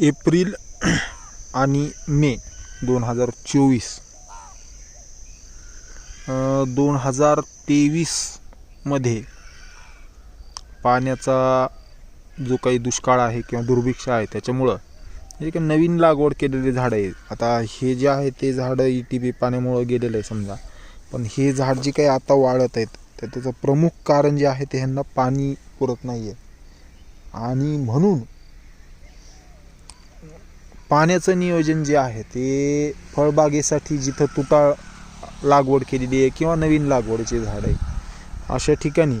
April आणि मे दोन हजार चोवीस. दोन हजार तेवीसमध्ये पाण्याचा जो काही दुष्काळ आहे किंवा दुर्भिक्ष आहे त्याच्यामुळं जे काही नवीन लागवड केलेले झाडं आहे आता हे जे आहे ते झाडं ई टी पी पाण्यामुळं गेलेलं आहे समजा. पण हे झाड जे काही आता वाढत आहेत तर त्याचं प्रमुख कारण जे आहे ते ह्यांना पाणी पुरत नाही आहे आणि म्हणून पाण्याचं नियोजन जे आहे ते फळबागेसाठी जिथं तुटाळ लागवड केलेली आहे किंवा नवीन लागवडीचे झाड आहे अशा ठिकाणी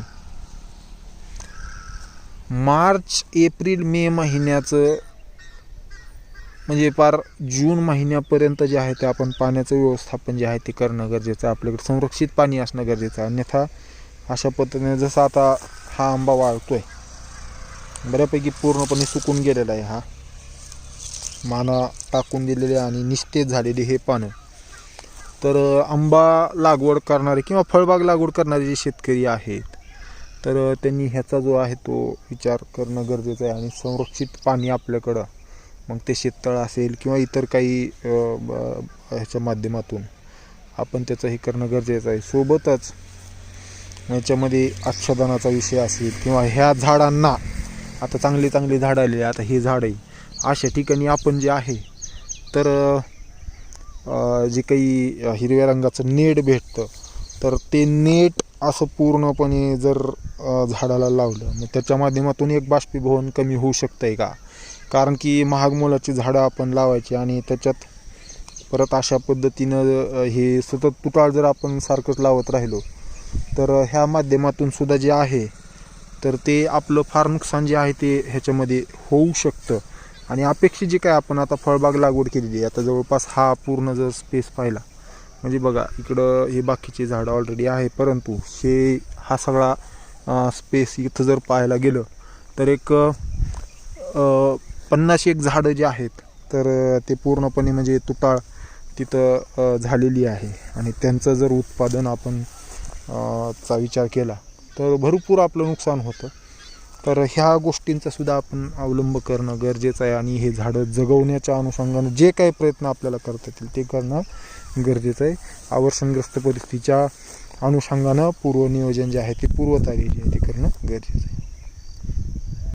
मार्च एप्रिल मे महिन्याचं म्हणजे पार जून महिन्यापर्यंत जे आहे ते आपण पाण्याचं व्यवस्थापन जे आहे ते करणं गरजेचं आहे. आपल्याकडे संरक्षित पाणी असणं गरजेचं आहे. अन्यथा अशा पद्धतीने जसं आता हा आंबा वाळतोय बऱ्यापैकी पूर्णपणे सुकून गेलेला आहे हा. माना टाकून दिलेले आणि निस्तेज झालेले हे पानं. तर आंबा लागवड करणारे किंवा फळबाग लागवड करणारे जे शेतकरी आहेत तर त्यांनी ह्याचा जो आहे तो विचार करणं गरजेचं आहे आणि संरक्षित पाणी आपल्याकडं मग ते शेततळ असेल किंवा इतर काही ब- ह्याच्या माध्यमातून आपण त्याचं हे करणं गरजेचं आहे. सोबतच याच्यामध्ये आच्छादनाचा विषय असेल किंवा ह्या झाडांना आता चांगली चांगली झाडं आलेली आता हे झाड आहे. अशा ठिकाणी आपण जे आहे तर जे काही हिरव्या रंगाचं नेट भेटतं तर ते नेट असं पूर्णपणे जर झाडाला लावलं मग त्याच्या माध्यमातून एक बाष्पीभवन कमी होऊ शकतं आहे का? कारण की महाग मोलाची झाडं आपण लावायची आणि त्याच्यात परत अशा पद्धतीनं हे सतत तुटाळ जर आपण सारखंच लावत राहिलो तर ह्या माध्यमातून सुद्धा जे आहे तर ते आपलं फार नुकसान जे आहे ते ह्याच्यामध्ये होऊ शकतं. आणि अपेक्षित जी काय आपण आता फळबाग लागवड केलेली आहे आता जवळपास हा पूर्ण जर स्पेस पाहिला म्हणजे बघा इकडं हे बाकीचे झाडं ऑलरेडी आहे परंतु हे हा सगळा स्पेस इथं जर पाहायला गेलं तर एक पन्नास एक झाडं जे आहेत तर ते पूर्णपणे म्हणजे तुटाळ तिथं झालेली आहे. आणि त्यांचं जर उत्पादन आपण चा विचार केला तर भरपूर आपलं नुकसान होतं. तर ह्या गोष्टींचा सुद्धा आपण अवलंब करणं गरजेचं आहे आणि हे झाडं जगवण्याच्या अनुषंगानं जे काही प्रयत्न आपल्याला करता येतील ते करणं गरजेचं आहे. आवर्षणग्रस्त परिस्थितीच्या अनुषंगानं पूर्वनियोजन जे आहे ते पूर्वतयारी जे आहे ते करणं गरजेचं आहे.